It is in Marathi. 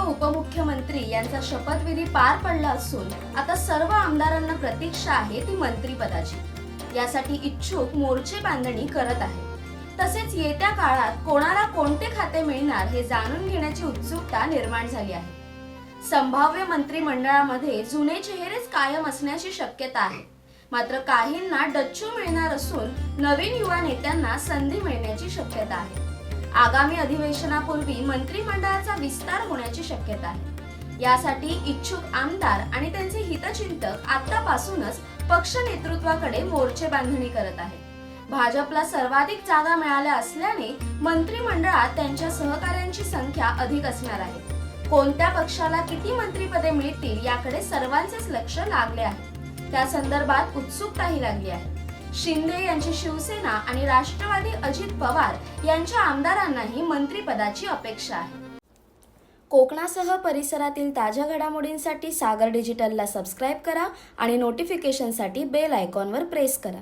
उपमुख्यमंत्री यांचा शपथविधी पार पडला असून आता सर्व आमदारांना प्रतीक्षा आहे ती मंत्रीपदाची. यासाठी इच्छुक मोर्चे बांधणी करत आहे तसेच येत्या काळात कोणाला कोणते खाते मिळणार हे जाणून घेण्याची उत्सुकता निर्माण झाली आहे. संभाव्य मंत्रिमंडळामध्ये जुने चेहरेच कायम असण्याची शक्यता आहे. मात्र काहींना डच्चू मिळणार असून नवीन युवा नेत्यांना संधी मिळण्याची शक्यता आहे. आगामी अधिवेशनापूर्वी मंत्रिमंडळाचा विस्तार होण्याची शक्यता आहे. यासाठी इच्छुक आमदार आणि त्यांचे हितचिंतक आतापासूनच पक्ष नेतृत्वाकडे मोर्चे बांधणी करत आहेत. भाजपला सर्वाधिक जागा मिळाल्या असल्याने मंत्रिमंडळात त्यांच्या सहकाऱ्यांची संख्या अधिक असणार आहे. कोणत्या पक्षाला किती मंत्रिपदे मिळतील याकडे सर्वांचेच लक्ष लागले आहे. त्या संदर्भात उत्सुकताही लागली आहे. शिंदे यांची शिवसेना आणि राष्ट्रवादी अजित पवार यांच्या आमदारांनाही मंत्रिपदाची अपेक्षा आहे. कोकणासह परिसरातील ताज्या घडामोडींसाठी सागर डिजिटलला सबस्क्राईब करा आणि नोटिफिकेशनसाठी बेल आयकॉनवर प्रेस करा.